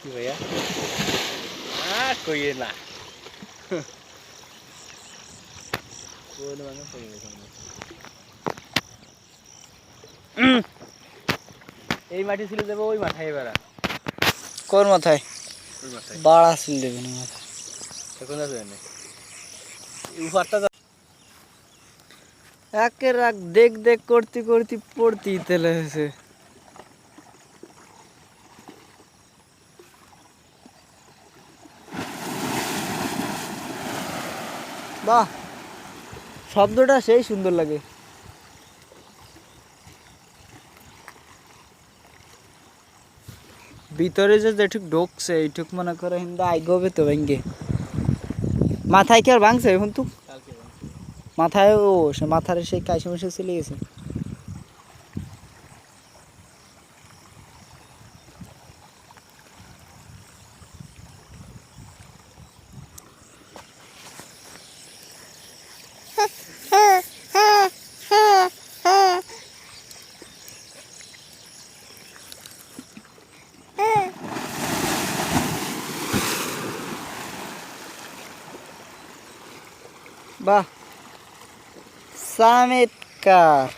কি ভাইয়া? আর কইয়ে না। কোন মানে কইয়ে এই মাটি ছিল দেবো ওই মাথায় এবার কোন মাথায়? বাড়া ছিল দেবেন মাথায়। এখন আছে এক দেখ দেখ করতে করতে পড়তেই তেলে হয়েছে। বাহ, শব্দটা সেই সুন্দর লাগে। ভিতরে যে যেটুক ঢুকছে, এইটুক মনে করে হিন্দু আইগবে তো ভেঙ্গে মাথায় কি আর ভাঙছে এখন তো? মাথায় ও সে মাথার সেই কাশি মাসে চলে গেছে। বাহ। চমৎকার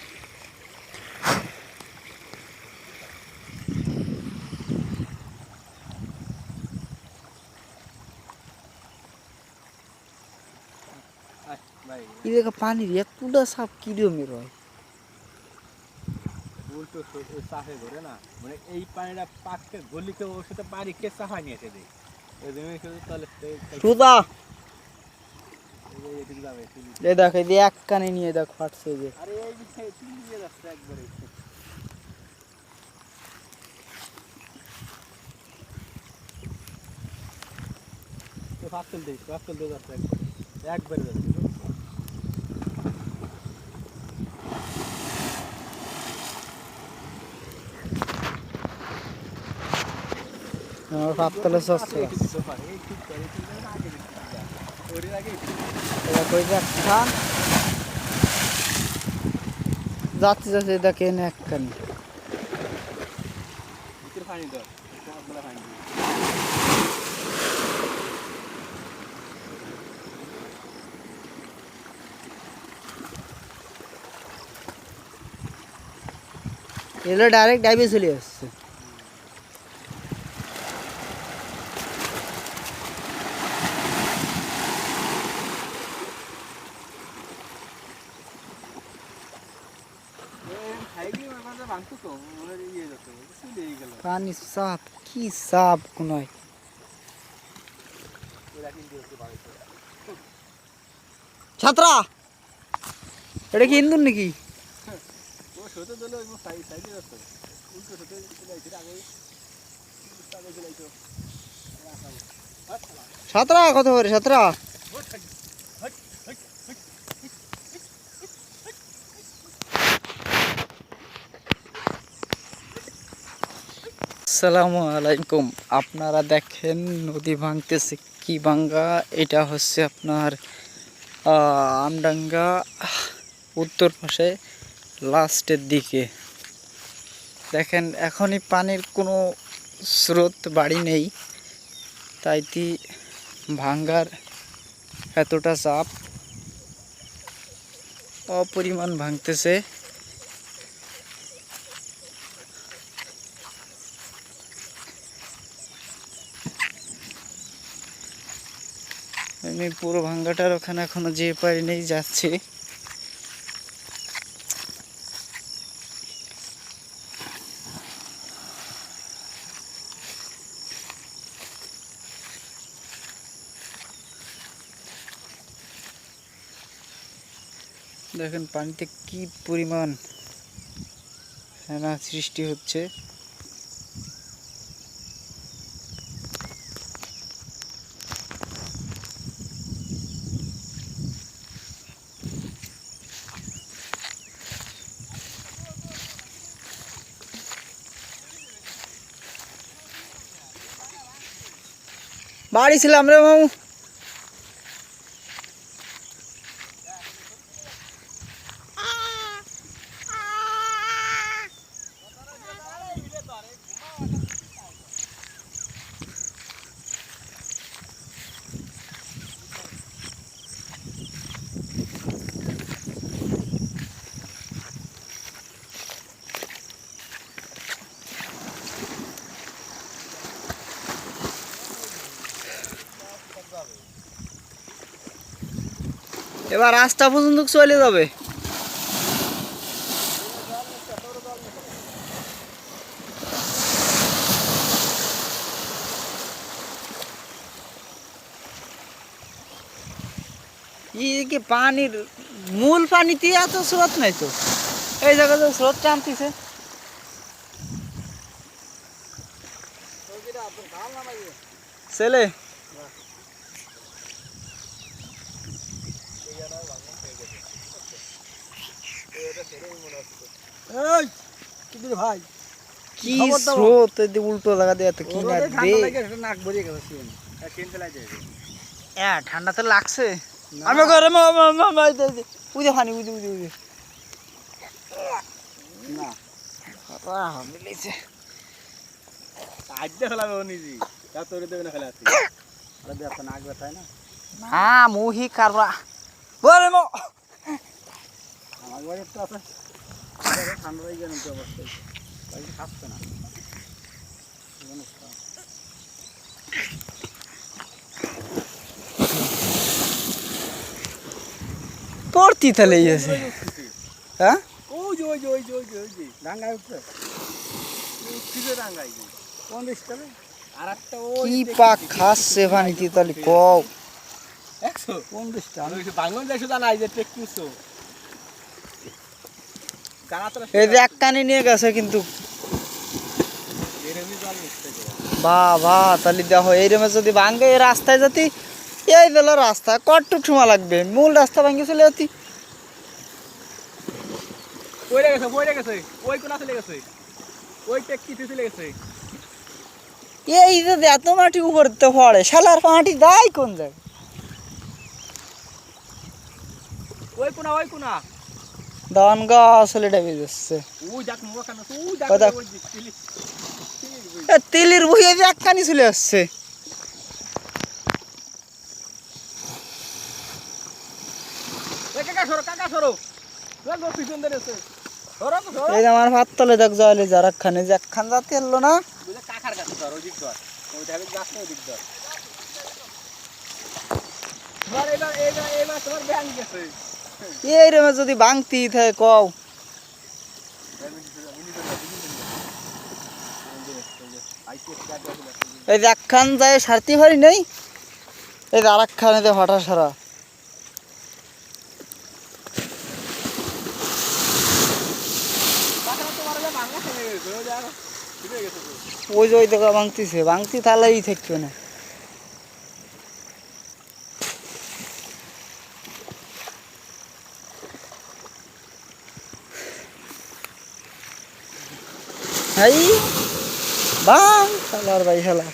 এই দেখো পানির এতটা সাপ কিরমের হয়। উল্টো ঘরে না। মানে এই পানিটা পাকতে গলিকে ওর সাথে পানি কে চাফা নিয়ে এসে দেয়? সুদা এই দেখো এই এক কানে নিয়ে দেখ ফাটছে যে একবারে। যাচ্ছে আমার পাততলে সস্তা। দেখো এই যে একটা যাচ্ছে যাচ্ছে দেখে এনে এক কানে এগুলো ডাইরেক্ট ডাইভে চলে আসছে পানি সাপ কি সাপ কোনয় ছাত্রা এটা কি ইন্দুর নাকি? সাতরা কত করে সাতরা আসসালামু আলাইকুম। আপনারা দেখেন নদী ভাঙতেছে কি ভাঙ্গা? এটা হচ্ছে আপনার আমডাঙ্গা উত্তর পাশে লাস্টের দিকে। দেখেন, এখনই পানির কোনো স্রোত বাড়ি নেই। তাইতি ভাঙ্গার এতটা চাপ। অপরিমাণ ভাঙতেছে। আমি পুরো ভাঙ্গাটার ওখানে এখনও যেয়ে পারি নেই যাচ্ছি। দেখেন পানিতে কি পরিমাণ সৃষ্টি হচ্ছে। বাড়ি ছিলাম রে মামু। এবার রাস্তা পর্যন্ত চলে যাবে। কি পানির মূল পানিতে এত স্রোত নাই তো? এই জায়গাতে স্রোত টানতেছে। ছেলে এই কি ভাই? কি স্রোত এই উল্টো লাগা দেয়া তো কি না রে নাক ভরিয়ে গেছে শুন কিনতে লাগে হ্যাঁ ঠান্ডা তো লাগছে। আমি ঘরে মা মা মা মা উদে পানি উদে উদে উদে না। আহ মিলেছে খেলাবে ও নিজে তা তোরে দেবে না খেলা আরে দেখ তো নাক না। না মুহি কারবা বলে মো। আমার বাড়ি তো আছে। ঠান্ডা গেল তো অবস্থায় তাই খাচ্ছে না পড়তি তাহলে গেছে হ্যাঁ? ওই যে ওই যে ওই যে ওই যে ওই যে ডাঙ্গায় উঠছে। উঠছে ডাঙ্গায় কোন দিকটা রে আর একটা ওই কি পাক খাচ্ছে পানিতে তাহলে কও। একশো? কোন দেশটা? আমি জানা এই যে টেক এই যে এক কানে নিয়ে গেছে কিন্তু। এরমই জল মিশতে গেল বা বা তাহলে দেখো এই রেমে যদি ভাঙ্গে এই রাস্তায় যেতি এই বেলা রাস্তা কটটুক সময় লাগবে? মূল রাস্তা ভাঙ্গে চলে যেতি। পড়ে গেছে পড়ে গেছে ওই কোনা চলে গেছে ওই টেক চলে গেছে। এই যে এত মাটি উপরে তো পড়ে শালার মাটি দেয় কোন যায় ওই কোনা ওই কোনা। ধান গাছ চলে ডেবে যাচ্ছে। ওই যাক মোয়া কানা ওই যাক ও দেখ। ওই যে তিলি। বইয়ে যে এক কানি চলে আসছে। এই আমার হাত তলে দেখ জলে যারা খানে যে একখান যাতে এলো না? কাকার কাছে ধর ওই দিক ধর। ওই ধারে গাছ ওই দিক ধর। এবার এবার এবার তোমার ব্যাংক গেছে। এই রেমে যদি ভাঙতি থাকে, কও। এই একখান যায় সারতে পারি নেই, এই আর একখানেতে হঠাৎ সারা। ওই যে ওই দেখা ভাঙতিছে ভাঙতি তাহলেই থাকবে না। হাই বাং শালার ভাই শালা।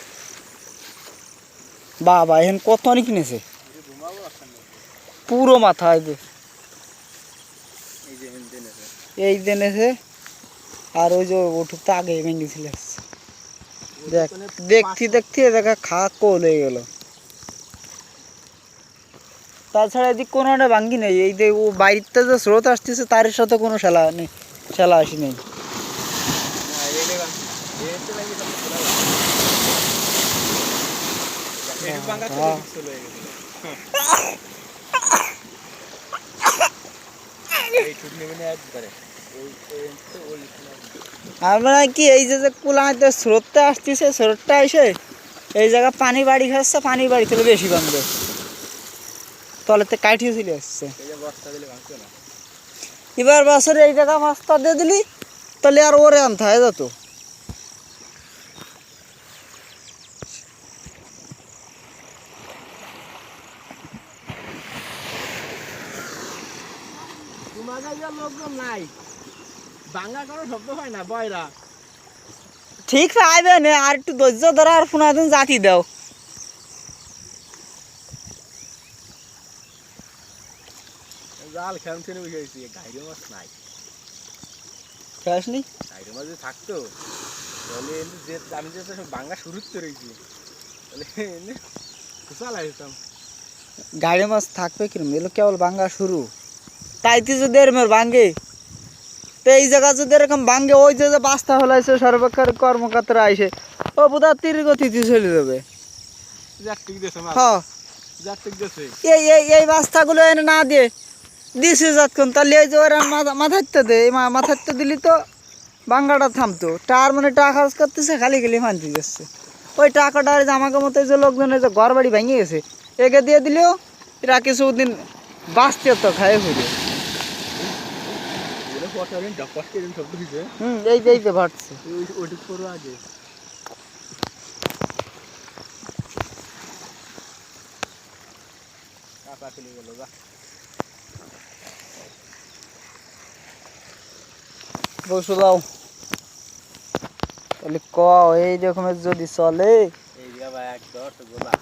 বাবা এখন কত অনেক কিনেছে? পুরো মাথা এই যে। এই দেনেছে। আর ওই যে ওটুক তো আগে ভেঙে ছিল দেখ দেখতে দেখতে দেখা খা কোল হয়ে গেল। তাছাড়া এদিক কোনো একটা ভাঙ্গি নেই। এই যে ও বাইরতে যে স্রোত আসতেছে তার সাথে কোনো খেলা নেই খেলা আসি নেই। আমরা কি এই যে যে কুলাতে স্রোতটা আসতেছে স্রোতটা এসে এই জায়গা পানি বাড়ি খাচ্ছে পানি বাড়ি থেকে বেশি বাঁধবে তলেতে কাঠিয়ে চলে আসছে। এবার বছরে এই জায়গা মাছটা দিয়ে দিলি তাহলে আর ওরে আনতে হয় যত নাই বাংলা কোনো শব্দ ঠিক আইবে না, আর একটু ধৈর্য ধরা আর পুনা দিন জাতি দাও। জাল বসে গাইরে মাছ নাই। যদি থাকতো তাহলে এমনি যে আমি যে সব শুরু তাহলে এমনি চালাই যেতাম গাড়ি মাছ থাকবে কিরম? এলো কেবল বাঙ্গা শুরু। তাইতে যদি এরমের ভাঙ্গে তো এই জায়গা যদি এরকম ভাঙ্গে ওই যে বাস্তা হলাইছে সর্বকার কর্মকর্তারা আইসে ও বোধা তীর গতিতে চলে যাবে। হ্যাঁ এই এই এই বাস্তাগুলো এনে না দিয়ে দিছে যতক্ষণ তাহলে এই যে ওরা মাথা- মাথায় তো দে মা মাথায় তো দিলি তো বাঙ্গাটা থামতো। তার মানে টাকা খরচ করতেছে খালি খালি মানতে যাচ্ছে। ওই টাকাটা আমাকে মতো যে লোকজনের যে ঘর বাড়ি ভেঙে গেছে একে দিয়ে দিলেও এরা কিছুদিন বাঁচতে তো খায় দিছে। হুম এই এই ভাটছে। ওই ওইটুক করো আগে। কাকা চলে গেল যা। বসে দাও তাহলে ক এই রকমের যদি চলে। এই ভাই এক দশ গোলা।